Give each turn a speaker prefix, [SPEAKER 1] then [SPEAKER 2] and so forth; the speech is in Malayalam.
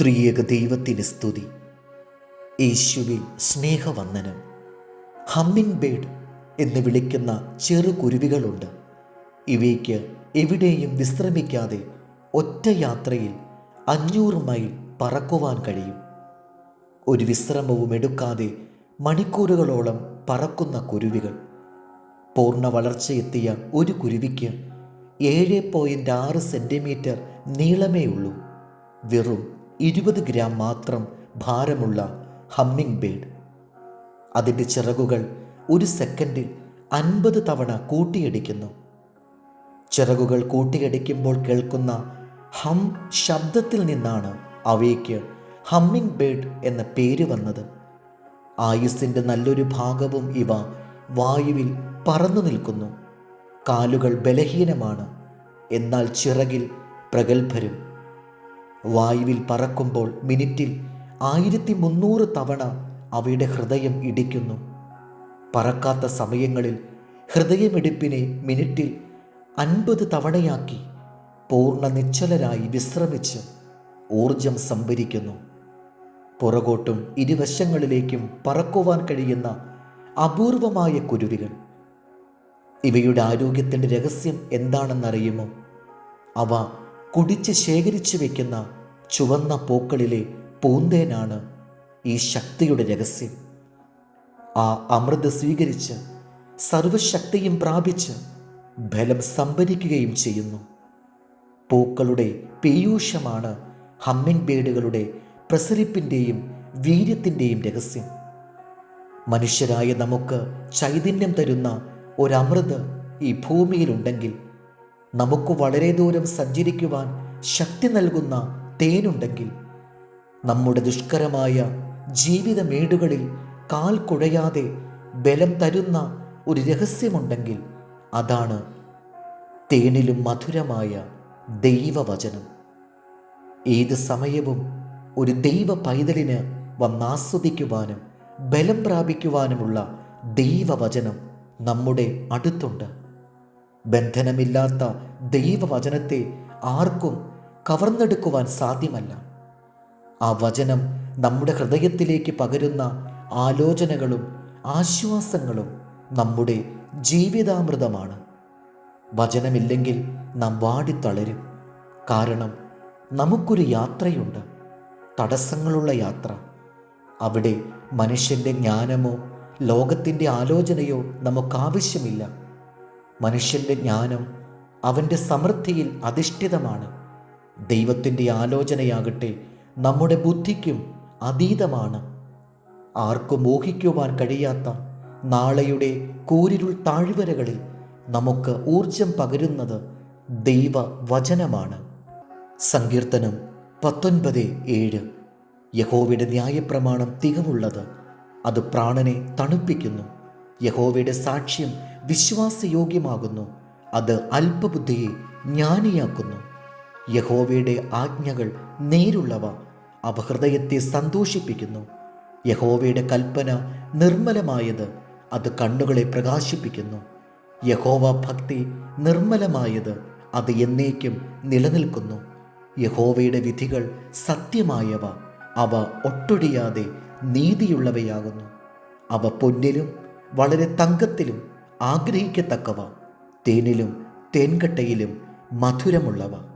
[SPEAKER 1] ത്രിയേക ദൈവത്തിന് സ്തുതി. യേശുവിൽ സ്നേഹവന്ദനം. ഹമ്മിങ് ബേഡ് എന്ന് വിളിക്കുന്ന ചെറു കുരുവികളുണ്ട്. ഇവയ്ക്ക് എവിടെയും വിശ്രമിക്കാതെ ഒറ്റ യാത്രയിൽ അഞ്ഞൂറ് മൈൽ പറക്കുവാൻ കഴിയും. ഒരു വിശ്രമവും എടുക്കാതെ മണിക്കൂറുകളോളം പറക്കുന്ന കുരുവികൾ. പൂർണ വളർച്ചയെത്തിയ ഒരു കുരുവിക്ക് ഏഴ് പോയിന്റ് ആറ് സെന്റിമീറ്റർ നീളമേ ഉള്ളൂ. വെറും ഇരുപത് ഗ്രാം മാത്രം ഭാരമുള്ള ഹമ്മിങ് ബേഡ്. അതിന്റെ ചിറകുകൾ ഒരു സെക്കൻഡിൽ അൻപത് തവണ കൂട്ടിയടിക്കുന്നു. ചിറകുകൾ കൂട്ടിയടിക്കുമ്പോൾ കേൾക്കുന്ന ഹം ശബ്ദത്തിൽ നിന്നാണ് അവയ്ക്ക് ഹമ്മിങ് ബേഡ് എന്ന പേര് വന്നത്. ആയുസ്സിന്റെ നല്ലൊരു ഭാഗവും ഇവ വായുവിൽ പറന്നു നിൽക്കുന്നു. കാലുകൾ ബലഹീനമാണ്. എന്നാൽ ചിറകിൽ പ്രഗത്ഭരും വായുവിൽ പറക്കുമ്പോൾ മിനിറ്റിൽ ആയിരത്തി മുന്നൂറ് തവണ അവയുടെ ഹൃദയം ഇടിക്കുന്നു. പറക്കാത്ത സമയങ്ങളിൽ ഹൃദയമിടിപ്പിനെ മിനിറ്റിൽ അൻപത് തവണയാക്കി പൂർണ നിശ്ചലരായി വിശ്രമിച്ച് ഊർജം സംഭരിക്കുന്നു. പുറകോട്ടും ഇരുവശങ്ങളിലേക്കും പറക്കുവാൻ കഴിയുന്ന അപൂർവമായ കുരുവികൾ. ഇവയുടെ ആരോഗ്യത്തിന്റെ രഹസ്യം എന്താണെന്നറിയുമോ? അവ കുടിച്ച് ശേഖരിച്ചു വെക്കുന്ന ചുവന്ന പൂക്കളിലെ പൂന്തേനാണ് ഈ ശക്തിയുടെ രഹസ്യം. ആ അമൃത് സ്വീകരിച്ച് സർവശക്തിയും പ്രാപിച്ച് ബലം സംഭരിക്കുകയും ചെയ്യുന്നു. പൂക്കളുടെ പീയൂഷമാണ് ഹമ്മിങ് ബേഡുകളുടെ പ്രസരിപ്പിന്റെയും വീര്യത്തിന്റെയും രഹസ്യം. മനുഷ്യരായ നമുക്ക് ചൈതന്യം തരുന്ന ഒരമൃത് ഈ ഭൂമിയിലുണ്ടെങ്കിൽ നമുക്ക് വളരെ ദൂരം സഞ്ചരിക്കുവാൻ ശക്തി നൽകുന്ന തേനുണ്ടെങ്കിൽ നമ്മുടെ ദുഷ്കരമായ ജീവിതമേടുകളിൽ കാൽ കുഴയാതെ ബലം തരുന്ന ഒരു രഹസ്യമുണ്ടെങ്കിൽ അതാണ് തേനിലും മധുരമായ ദൈവവചനം. ഏത് സമയവും ഒരു ദൈവ പൈതലിന് വന്നാസ്വദിക്കുവാനും ബലം പ്രാപിക്കുവാനുമുള്ള ദൈവവചനം നമ്മുടെ അടുത്തുണ്ട്. ബന്ധനമില്ലാത്ത ദൈവവചനത്തെ ആർക്കും കവർന്നെടുക്കുവാൻ സാധ്യമല്ല. ആ വചനം നമ്മുടെ ഹൃദയത്തിലേക്ക് പകരുന്ന ആലോചനകളും ആശ്വാസങ്ങളും നമ്മുടെ ജീവിതാമൃതമാണ്. വചനമില്ലെങ്കിൽ നാം വാടിത്തളരും. കാരണം നമുക്കൊരു യാത്രയുണ്ട്. തടസ്സങ്ങളുള്ള യാത്ര. അവിടെ മനുഷ്യന്റെ ജ്ഞാനമോ ലോകത്തിന്റെ ആലോചനയോ നമുക്കാവശ്യമില്ല. മനുഷ്യന്റെ ജ്ഞാനം അവന്റെ സമൃദ്ധിയിൽ അധിഷ്ഠിതമാണ്. ദൈവത്തിന്റെ ആലോചനയാകട്ടെ നമ്മുടെ ബുദ്ധിക്കും അതീതമാണ്. ആർക്കും മോഹിക്കുവാൻ കഴിയാത്ത നാളെയുടെ കൂരിരുൾ താഴ്വരകളിൽ നമുക്ക് ഊർജം പകരുന്നത് ദൈവവചനമാണ്. സങ്കീർത്തനം പത്തൊൻപത് ഏഴ്. യഹോവയുടെ ന്യായപ്രമാണം തികവുള്ളത് അത് പ്രാണനെ തണുപ്പിക്കുന്നു. യഹോവയുടെ സാക്ഷ്യം വിശ്വാസയോഗ്യമാകുന്നു. അത് അല്പബുദ്ധിയെ ജ്ഞാനിയാക്കുന്നു. യഹോവയുടെ ആജ്ഞകൾ നേരുള്ളവ അവ ഹൃദയത്തെ സന്തോഷിപ്പിക്കുന്നു. യഹോവയുടെ കൽപ്പന നിർമ്മലമായത് അത് കണ്ണുകളെ പ്രകാശിപ്പിക്കുന്നു. യഹോവ ഭക്തി നിർമ്മലമായത് അത് എന്നേക്കും നിലനിൽക്കുന്നു. യഹോവയുടെ വിധികൾ സത്യമായവ അവ ഒട്ടൊടിയാതെ നീതിയുള്ളവയാകുന്നു. അവ പൊന്നിലും വളരെ തങ്കത്തിലും ആഗ്രഹിക്കത്തക്കവ. തേനിലും തേൻകട്ടയിലും മധുരമുള്ളവ.